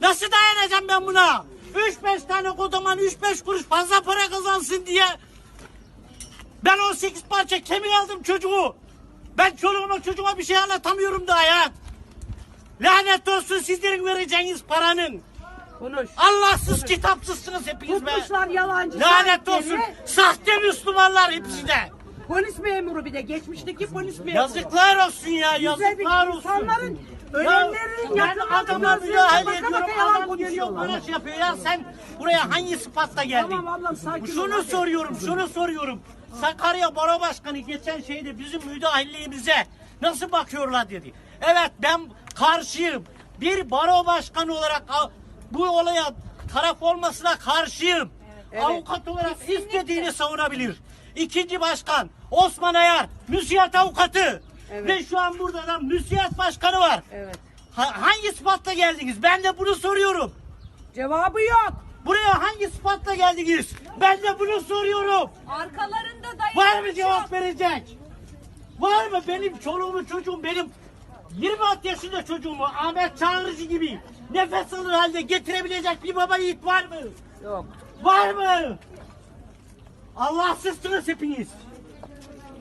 Nasıl dayanacağım ben buna? 3-5 tane kodaman 3-5 kuruş fazla para kazansın diye. Ben 18 parça kemik aldım çocuğu. Ben çoluğuma çocuğuma bir şey anlatamıyorum daha ya. Lanet olsun sizlerin vereceğiniz paranın. Konuş. Allahsız kitapsızsınız hepiniz be. Tutmuşlar yalancı. Lanet olsun. Sahte Müslümanlar hepsi de. Polis memuru bir de geçmişteki polis memuru. Yazıklar olsun ya Bize bir yazıklar olsun. insanların ölenlerin adama gözlerine müdahale yalan Adam bana şey yapıyor ya sen buraya hangi sıfatla geldin? Tamam ablam, sakin Şunu soruyorum şunu soruyorum. Sakarya Baro Başkanı geçen şeyde bizim müdahaleliğimize nasıl bakıyorlar dedi. Evet ben karşıyım. Bir baro başkanı olarak bu olaya taraf olmasına karşıyım. Avukat olarak istediğini savunabilir. İkinci başkan Osman Ayar, müsiyat avukatı. Evet. Ve şu an burada da müsiyat başkanı var. Evet. Ha- hangi sıfatla geldiniz? Ben de bunu soruyorum. Cevabı yok. Buraya hangi sıfatla geldiniz? Ben de bunu soruyorum. Arkalarında dayı. Var mı cevap verecek? Var mı benim çoluğumu çocuğum benim 26 yaşında çocuğumu Ahmet Çağrıcı gibi nefes alır halde getirebilecek bir baba yiğit var mı? Yok. Var mı? Allahsızsınız hepiniz.